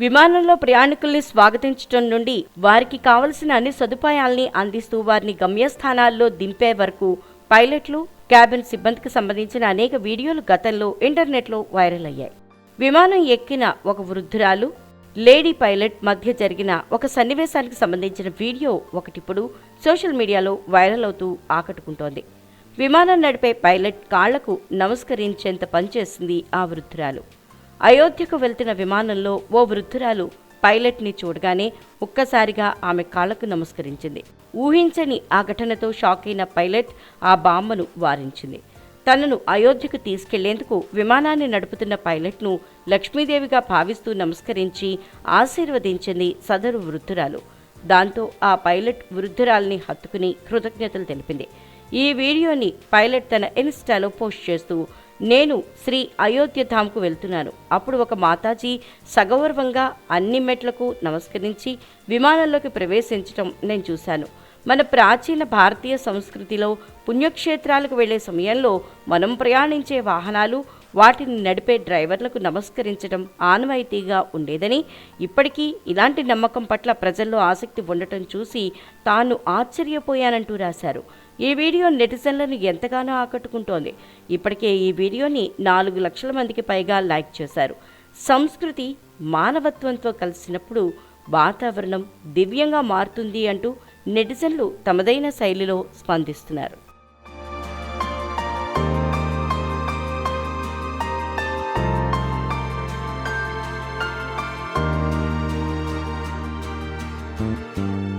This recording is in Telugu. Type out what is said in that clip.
విమానంలో ప్రయాణికుల్ని స్వాగతించడం నుండి వారికి కావలసిన అన్ని సదుపాయాల్ని అందిస్తూ వారిని గమ్యస్థానాల్లో దింపే వరకు పైలట్లు క్యాబిన్ సిబ్బందికి సంబంధించిన అనేక వీడియోలు గతంలో ఇంటర్నెట్లో వైరల్ అయ్యాయి. విమానం ఎక్కిన ఒక వృద్ధురాలు లేడీ పైలట్ మధ్య జరిగిన ఒక సన్నివేశానికి సంబంధించిన వీడియో ఒకటిప్పుడు సోషల్ మీడియాలో వైరల్ అవుతూ ఆకట్టుకుంటోంది. విమానం నడిపే పైలట్ కాళ్ళకు నమస్కరించేంత పనిచేసింది ఆ వృద్ధురాలు. అయోధ్యకు వెళ్తున్న విమానంలో ఓ వృద్ధురాలు పైలట్ని చూడగానే ఒక్కసారిగా ఆమె కాళ్ళకు నమస్కరించింది. ఊహించని ఆ ఘటనతో షాక్ అయిన పైలట్ ఆ బామ్మను వారించింది. తనను అయోధ్యకు తీసుకెళ్ళేందుకు విమానాన్ని నడుపుతున్న పైలట్ను లక్ష్మీదేవిగా భావిస్తూ నమస్కరించి ఆశీర్వదించింది సదరు వృద్ధురాలు. దాంతో ఆ పైలట్ వృద్ధురాల్ని హత్తుకుని కృతజ్ఞతలు తెలిపింది. ఈ వీడియోని పైలట్ తన ఇన్స్టాలో పోస్ట్ చేస్తూ నేను శ్రీ అయోధ్యధామ్కు వెళ్తున్నాను. అప్పుడు ఒక మాతాజీ సగౌరవంగా అన్ని మెట్లకు నమస్కరించి విమానంలోకి ప్రవేశించడం నేను చూశాను. మన ప్రాచీన భారతీయ సంస్కృతిలో పుణ్యక్షేత్రాలకు వెళ్ళే సమయంలో మనం ప్రయాణించే వాహనాలు వాటిని నడిపే డ్రైవర్లకు నమస్కరించడం ఆనవాయితీగా ఉండేదని ఇప్పటికీ ఇలాంటి నమ్మకం పట్ల ప్రజల్లో ఆసక్తి ఉండటం చూసి తాను ఆశ్చర్యపోయానంటూ రాశారు. ఈ వీడియో నెటిజన్లను ఎంతగానో ఆకట్టుకుంటోంది. ఇప్పటికే ఈ వీడియోని నాలుగు లక్షల మందికి పైగా లైక్ చేశారు. సంస్కృతి మానవత్వంతో కలిసినప్పుడు వాతావరణం దివ్యంగా మారుతుంది అంటూ నెటిజన్లు తమదైన శైలిలో స్పందిస్తున్నారు. you